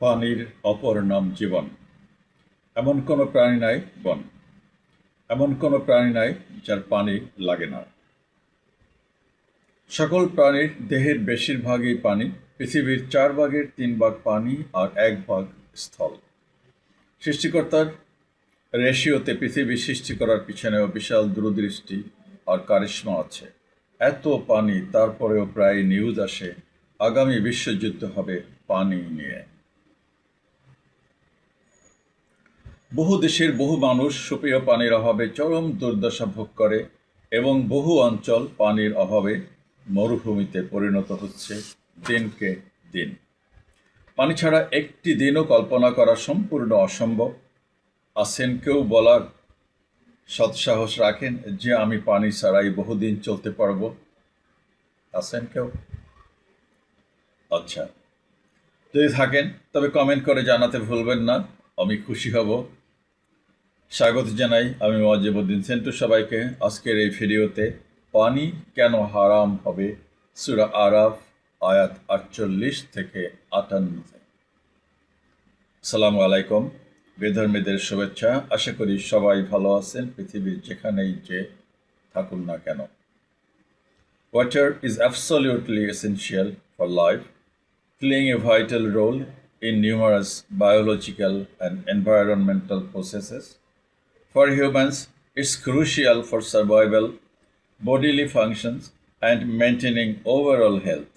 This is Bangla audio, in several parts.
পানির অপর নাম জীবন। এমন কোনো প্রাণী নাই বন। এমন কোনো প্রাণী নাই যার পানি লাগে না। সকল প্রাণীর দেহের বেশিরভাগই পানি, পৃথিবীর চার ভাগের তিন ভাগ পানি আর এক ভাগ স্থল। সৃষ্টিকর্তার রেশিওতে পৃথিবী সৃষ্টি করার পিছনেও বিশাল দূরদৃষ্টি আর কারিশ্মা আছে। এত পানি, তারপরেও প্রায় নিউজ আসে, আগামী বিশ্বযুদ্ধ হবে পানি নিয়ে। বহু দেশের বহু মানুষ সুপেয় পানির অভাবে চরম দুর্দশা ভোগ করে এবং বহু অঞ্চল পানির অভাবে মরুভূমিতে পরিণত হচ্ছে দিনকে দিন। পানি ছাড়া একটি দিনও কল্পনা করা সম্পূর্ণ অসম্ভব। আছেন কেউ বলার সৎসাহস রাখেন যে আমি পানি ছাড়াই বহুদিন চলতে পারব? আছেন কেউ? আচ্ছা। যদি থাকেন, তবে কমেন্ট করে জানাতে ভুলবেন না। আমি খুশি হব। স্বাগত জানাই আমি ওয়াজিবুদ্দিন সেন্টু সবাইকে। আজকের এই ভিডিওতে পানি কেন হারাম হবে? সুরা আরাফ আয়াত আটচল্লিশ থেকে আটান্ন। সালাম আলাইকুম বেধর্মীদের শুভেচ্ছা। আশা করি সবাই ভালো আছেন পৃথিবীর যেখানেই যে থাকুন না কেন। Water is absolutely essential for life, playing a vital role in numerous biological and environmental processes. For humans, it's crucial for survival, bodily functions, and maintaining overall health.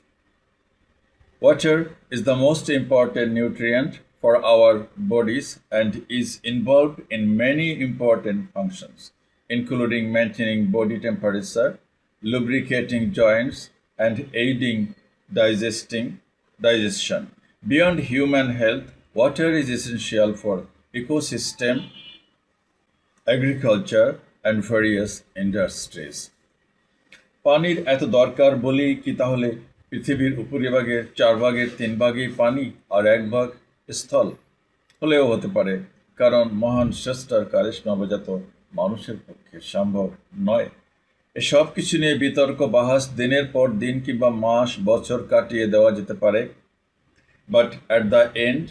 Water is the most important nutrient for our bodies and is involved in many important functions, including maintaining body temperature, lubricating joints, and aiding digesting, digestion. Beyond human health, water is essential for ecosystem, agriculture, and various industries. পানির এত দরকার বলেই কি তাহলে পৃথিবীর উপরিভাগের চার ভাগের তিন ভাগই পানি আর এক ভাগ স্থল? হলেও হতে পারে কারণ মহান শ্রেষ্ঠার কারিশ্মা বোঝাত মানুষের পক্ষে সম্ভব নয়। এসব কিছু নিয়ে বিতর্ক বাহাস দিনের পর দিন কিংবা মাস বছর কাটিয়ে দেওয়া যেতে পারে। বাট অ্যাট দ্য এন্ড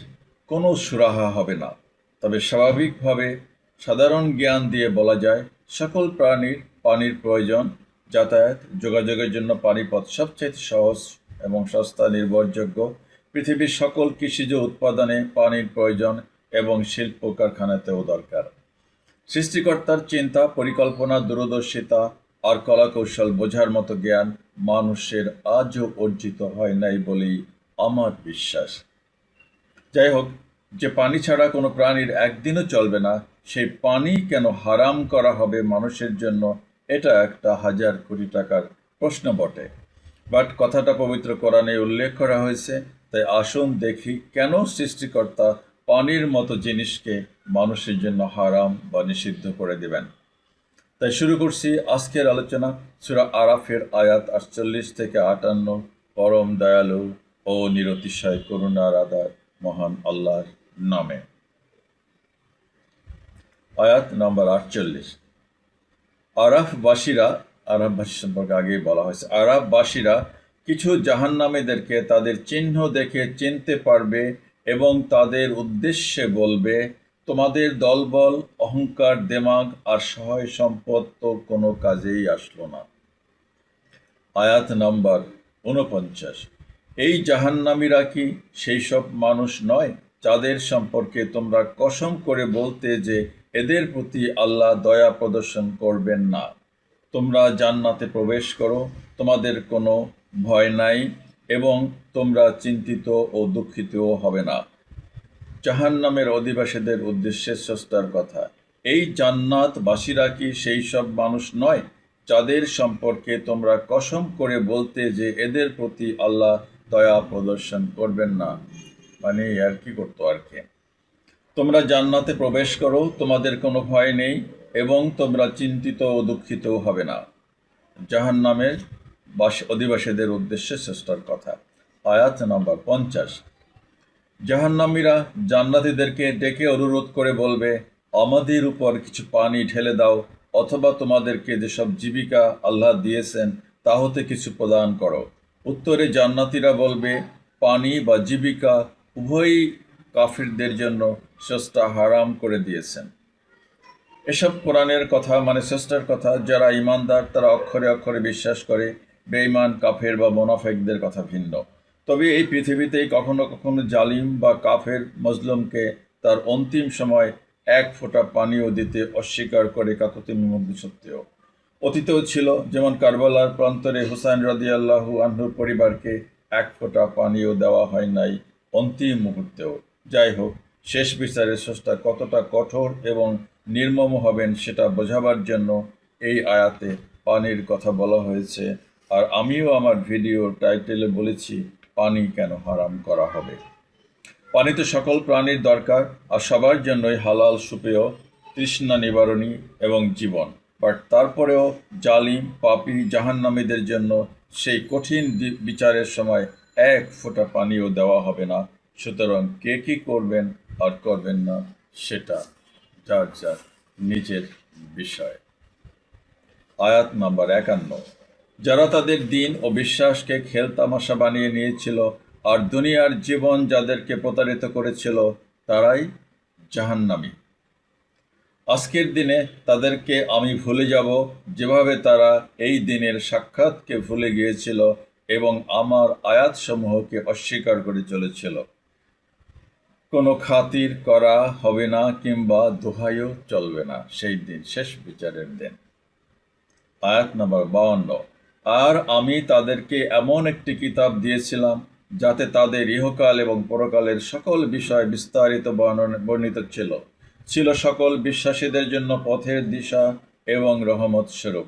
কোনো সুরাহা হবে না। তবে স্বাভাবিকভাবে সাধারণ জ্ঞান দিয়ে বলা যায়, সকল প্রাণীর পানির প্রয়োজন, যাতায়াত, যোগাযোগের জন্য পানিপথ সবচেয়ে সহজ এবং সস্তা, নির্ভরযোগ্য। পৃথিবীর সকল কৃষিজ উৎপাদনে পানির প্রয়োজন এবং শিল্প কারখানাতেও দরকার। সৃষ্টিকর্তার চিন্তা, পরিকল্পনা, দূরদর্শিতা আর কলাকৌশল বোঝার মতো জ্ঞান মানুষের আজও অর্জিত হয় নাই বলেই আমার বিশ্বাস। যাই হোক, যে পানি ছাড়া কোনো প্রাণীর একদিনও চলবে না সেই পানি কেন হারাম করা হবে মানুষের জন্য, এটা একটা হাজার কোটি টাকার প্রশ্ন বটে। বাট কথাটা পবিত্র কোরআনে উল্লেখ করা হয়েছে, তাই আসুন দেখি কেন সৃষ্টিকর্তা পানির মতো জিনিসকে মানুষের জন্য হারাম বা নিষিদ্ধ করে দেবেন। তাই শুরু করছি আজকের আলোচনা, সুরা আরাফের আয়াত আটচল্লিশ থেকে আটান্ন, পরম দয়ালু ও নিরতিশয় করুণার আদার মহান আল্লাহর নামে। আয়াত নম্বর আটচল্লিশ। আরাফবাসীরা আরববাসী সম্পর্কে আগেই বলা হয়েছে আরববাসীরা কিছু জাহান্নামীদেরকে তাদের চিহ্ন দেখে চিনতে পারবে এবং তাদের উদ্দেশ্যে বলবে, তোমাদের দলবল, অহংকার, দেমাগ আর সহায় সম্পদ তো কোনো কাজেই আসলো না। আয়াত নাম্বার উনপঞ্চাশ। এই জাহান্নামীরা কি সেই সব মানুষ নয় যাদের সম্পর্কে তোমরা কসম করে বলতে যে এদের প্রতি আল্লাহ দয়া প্রদর্শন করবেন না। তোমরা জান্নাতে প্রবেশ করো, তোমাদের কোনো ভয় নাই এবং তোমরা চিন্তিত ও দুঃখিতও হবে না। জাহান্নামের অধিবাসীদের উদ্দেশ্যে স্রষ্টার কথা, এই জান্নাতবাসীরা কি সেই সব মানুষ নয় যাদের সম্পর্কে তোমরা কসম করে বলতে যে এদের প্রতি আল্লাহ দয়া প্রদর্শন করবেন না? মানে আর কি করতো আর কি? তোমরা জান্নাতে প্রবেশ করো, তোমাদের কোনো ভয় নেই এবং তোমরা চিন্তিত ও দুঃখিতও হবে না। জাহান নামের বাস অধিবাসীদের উদ্দেশ্যে শ্রেষ্ঠর কথা। আয়াত নম্বর পঞ্চাশ। জাহান্নামীরা জান্নাতীদেরকে ডেকে অনুরোধ করে বলবে, আমাদের উপর কিছু পানি ঢেলে দাও অথবা তোমাদেরকে যেসব জীবিকা আল্লাহ দিয়েছেন তা হতে কিছু প্রদান করো। উত্তরে জান্নাতীরা বলবে, পানি বা জীবিকা উভয়ই কাফিরদের জন্য স্রষ্টা হারাম করে দিয়েছেন। এসব কোরআনের কথা মানে স্রষ্টার কথা, যারা ইমানদার তারা অক্ষরে অক্ষরে বিশ্বাস করে, বেঈমান, কাফের বা মোনাফেকদের কথা ভিন্ন। তবে এই পৃথিবীতেই কখনো কখনো জালিম বা কাফের মজলুমকে তার অন্তিম সময় এক ফোঁটা পানিও দিতে অস্বীকার করে কাকতিমি মধ্যে সত্ত্বেও। অতীতেও ছিল যেমন কারবালার প্রান্তরে হুসাইন রাদিয়াল্লাহু আনহুর পরিবারকে এক ফোঁটা পানিও দেওয়া হয় নাই অন্তিম মুহূর্তেও। যাই হোক, শেষ বিচারে স্রষ্টা কতটা কঠোর এবং নির্মম হবেন সেটা বোঝাবার জন্য এই আয়াতে পানির কথা বলা হয়েছে। আর আমিও আমার ভিডিওর টাইটেলে বলেছি, পানি কেন হারাম করা হবে? পানি তো সকল প্রাণীর দরকার, আর সবার জন্যই হালাল সুপেয়, তৃষ্ণা নিবারণী এবং জীবন। বাট তারপরেও জালিম, পাপি, জাহান্নামীদের জন্য সেই কঠিন বিচারের সময় এক ফোঁটা পানিও দেওয়া হবে না। সুতরাং কে কী করবেন আর করবেন না, সেটা যার যার নিজের বিষয়। আয়াত নাম্বার একান্ন। যারা তাদের দিন ও বিশ্বাসকে খেলতামাশা বানিয়ে নিয়েছিল আর দুনিয়ার জীবন যাদেরকে প্রতারিত করেছিল, তারাই জাহান্নামী। আজকের দিনে তাদেরকে আমি ভুলে যাব, যেভাবে তারা এই দিনের সাক্ষাৎকে ভুলে গিয়েছিল এবং আমার আয়াতসমূহকে অস্বীকার করে চলেছিল। কোনো খাতির করা হবে না কিংবা দোহাইও চলবে না। সেই দিন, শেষ বিচারের দিন। আয়াত নম্বর বাউন্ন। আর আমি তাদেরকে এমন একটি কিতাব দিয়েছিলাম, যাতে তাদের ইহকাল এবং পরকালের সকল বিষয় বিস্তারিত বর্ণিত ছিল। ছিল সকল বিশ্বাসীদের জন্য পথের দিশা এবং রহমত স্বরূপ।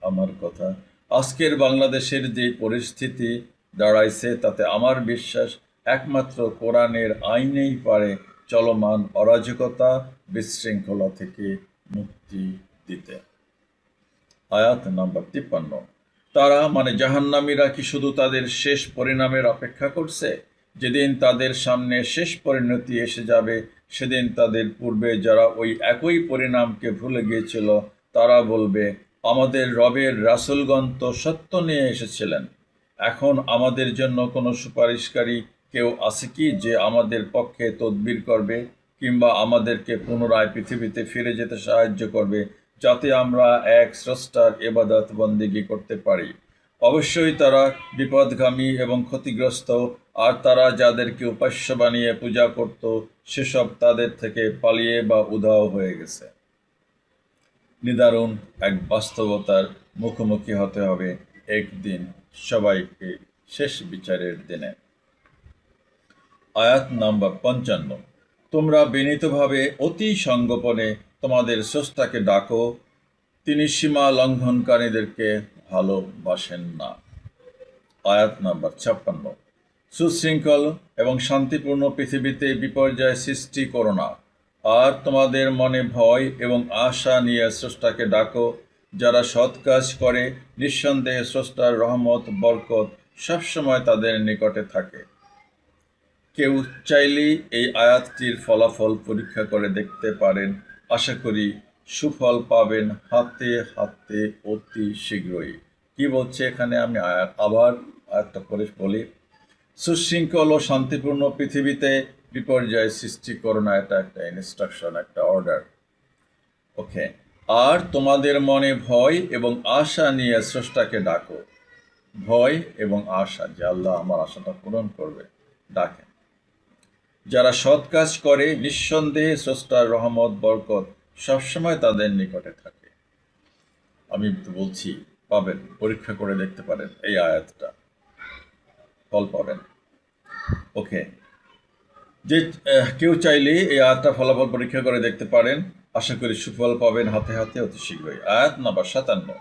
আমার কথা, আজকের বাংলাদেশের যে পরিস্থিতি দাঁড়াইছে, তাতে আমার বিশ্বাস একমাত্র কোরআনের আইনেই পারে চলমান অরাজকতা বিশৃঙ্খলা থেকে মুক্তি দিতে। আয়াত নাম্বার তিপ্পান্ন। তারা মানে জাহান্নামীরা কি শুধু তাদের শেষ পরিণামের অপেক্ষা করছে? যেদিন তাদের সামনে শেষ পরিণতি এসে যাবে, সেদিন তাদের পূর্বে যারা ওই একই পরিণামকে ভুলে গিয়েছিল, তারা বলবে, আমাদের রবের রাসুলগণ তো সত্য নিয়ে এসেছিলেন। এখন আমাদের জন্য কোনো সুপারিশকারী কেউ আছে কি যে আমাদের পক্ষে তদবির করবে কিংবা আমাদেরকে পুনরায় পৃথিবীতে ফিরে যেতে সাহায্য করবে যাতে আমরা এক স্রষ্টার এবাদত বন্দিগি করতে পারি। অবশ্যই তারা বিপদগামী এবং ক্ষতিগ্রস্ত, আর তারা যাদেরকে উপাস্য বানিয়ে পূজা করত, সেসব তাদের থেকে পালিয়ে বা উধাও হয়ে গেছে। নিদারুণ এক বাস্তবতার মুখোমুখি হতে হবে একদিন সবাইকে শেষ বিচারের দিনে। আয়াত নাম্বার পঞ্চান্ন। তোমরা বিনীতভাবে অতি সঙ্গোপনে তোমাদের স্রষ্টাকে ডাকো, তিনি সীমা লঙ্ঘনকারীদেরকে ভালোবাসেন না। আয়াত নাম্বার ছাপ্পান্ন। সুশৃঙ্খল এবং শান্তিপূর্ণ পৃথিবীতে বিপর্যয় সৃষ্টি করো না। আর তোমাদের মনে ভয় এবং আশা নিয়ে স্রষ্টাকে ডাকো, যারা সৎ কাজ করে, নিঃসন্দেহে স্রষ্টার রহমত, বরকত সবসময় তাদের নিকটে থাকে। কেউ চাইলেই এই আয়াতটির ফলাফল পরীক্ষা করে দেখতে পারেন। আশা করি সুফল পাবেন হাতে হাতে অতি শীঘ্রই। কি বলছে এখানে? আমি আবার আয়াতটা করে বলি। সুশৃঙ্খল ও শান্তিপূর্ণ পৃথিবীতে বিপর্যয় সৃষ্টি করো না এটা একটা ইনস্ট্রাকশন একটা অর্ডার ওকে আর তোমাদের মনে ভয় এবং আশা নিয়ে স্রষ্টাকে ডাকো। ভয় এবং আশা, যে আল্লাহ আমার আশাটা পূরণ করবে। ডাকেন। যারা সৎ কাজ করে, নিঃসন্দেহে স্রষ্টার রহমত, বরকত সবসময় তাদের নিকটে থাকে। আমি বলছি, পাবেন, পরীক্ষা করে দেখতে পারেন এই আয়াতটা। ফল পাবেন। ওকে। যে কেউ চাইলে এই আয়াতটা ফলাফল পরীক্ষা করে দেখতে পারেন। আশা করি সুফল পাবেন হাতে হাতে অতি শীঘ্রই। আয়াত নাম্বার সাতান্ন।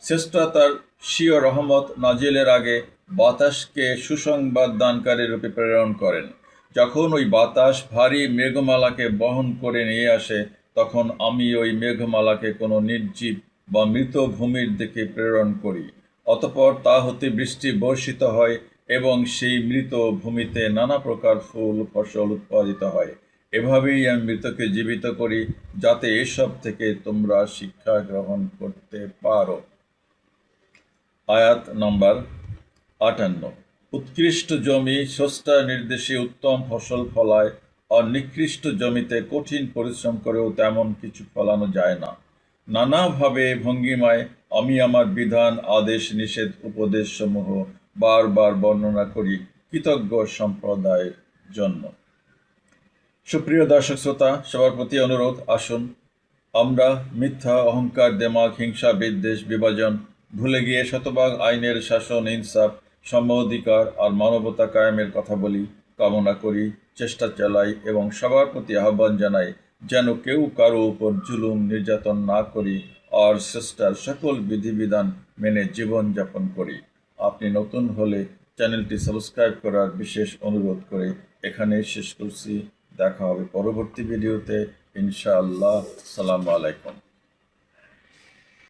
শ্রেষ্ঠ তার স্বীয় রহমত নাজিলের আগে বাতাসকে সুসংবাদ দানকারী রূপে প্রেরণ করেন। যখন ওই বাতাস ভারী মেঘমালাকে বহন করে নিয়ে আসে, তখন আমি ওই মেঘমালাকে কোনো নির্জীব বা মৃত ভূমির দিকে প্রেরণ করি। অতপর তা হতে বৃষ্টি বর্ষিত হয় এবং সেই মৃত ভূমিতে নানা প্রকার ফুল, ফসল উৎপাদিত হয়। এভাবেই আমি মৃতকে জীবিত করি, যাতে এসব থেকে তোমরা শিক্ষা গ্রহণ করতে পারো। আয়াত নম্বর আটান্ন। উৎকৃষ্ট জমি স্রষ্টার নির্দেশে উত্তম ফসল ফলায়, আর নিকৃষ্ট জমিতে কঠিন পরিশ্রম করেও তেমন কিছু ফলানো যায় না। নানাভাবে ভঙ্গিমায় আমি আমার বিধান, আদেশ, নিষেধ, উপদেশ সমূহ বারবার বর্ণনা করি কৃতজ্ঞ সম্প্রদায়ের জন্য। সুপ্রিয় দর্শক শ্রোতা, সবার প্রতি অনুরোধ, আসুন, আমরা মিথ্যা, অহংকার দেমাগ হিংসা, বিদ্বেষ, বিভাজন, ভুলে গিয়ে শতভাগ আইনের শাসন, ইনসাফ সম অধিকার আর মানবতা কায়েমের কথা বলি, কামনা করি, চেষ্টা চালাই এবং সবার প্রতি আহ্বান জানাই যেন কেউ কারও উপর জুলুম, নির্যাতন না করি আর চেষ্টার সকল বিধিবিধান মেনে জীবন যাপন করি। আপনি নতুন হলে চ্যানেলটি সাবস্ক্রাইব করার বিশেষ অনুরোধ করে এখানে শেষ করছি। দেখা হবে পরবর্তী ভিডিওতে। ইনশাআল্লাহ। সালামু আলাইকুম।